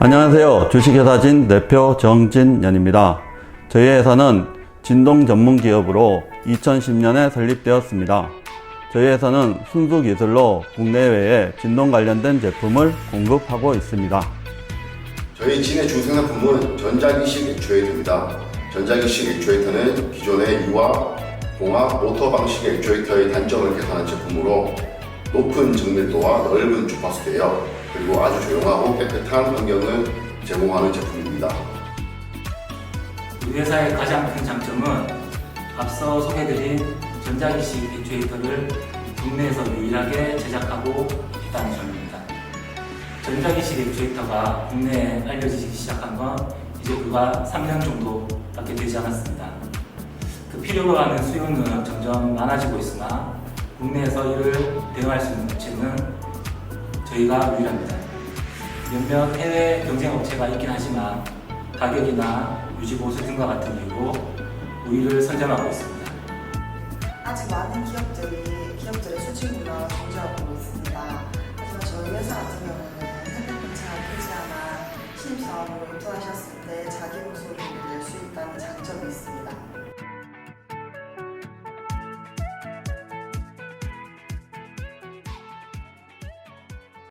안녕하세요. 주식회사진 대표 정진연입니다. 저희 회사는 진동 전문 기업으로 2010년에 설립되었습니다. 저희 회사는 순수 기술로 국내외에 진동 관련된 제품을 공급하고 있습니다. 저희 진의 주생산품은 전자기식 액추에이터입니다. 전자기식 액추에이터는 기존의 유압, 공압, 모터 방식 액추에이터의 단점을 개선한 제품으로 높은 정밀도와 넓은 주파수대역 그리고 아주 조용하고 깨끗한 환경을 제공하는 제품입니다. 우리 회사의 가장 큰 장점은 앞서 소개드린 전자기식 액추에이터를 국내에서 유일하게 제작하고 있다는 점입니다. 전자기식 액추에이터가 국내에 알려지기 시작한 건 이제 불과 3년 정도밖에 되지 않았습니다. 그 필요로 하는 수요는 점점 많아지고 있으나 국내에서 이를 대응할 수 있는 업체는 저희가 유일합니다. 몇몇 해외 경쟁 업체가 있긴 하지만 가격이나 유지 보수 등과 같은 이유로 우위를 선점하고 있습니다. 아직 많은 기업들이 기업들의 수직문화 존재하고 있습니다. 하지만 저희 회사 같은 경우는 햇볕 공차가 크지 않아 신입사원으로 목소리를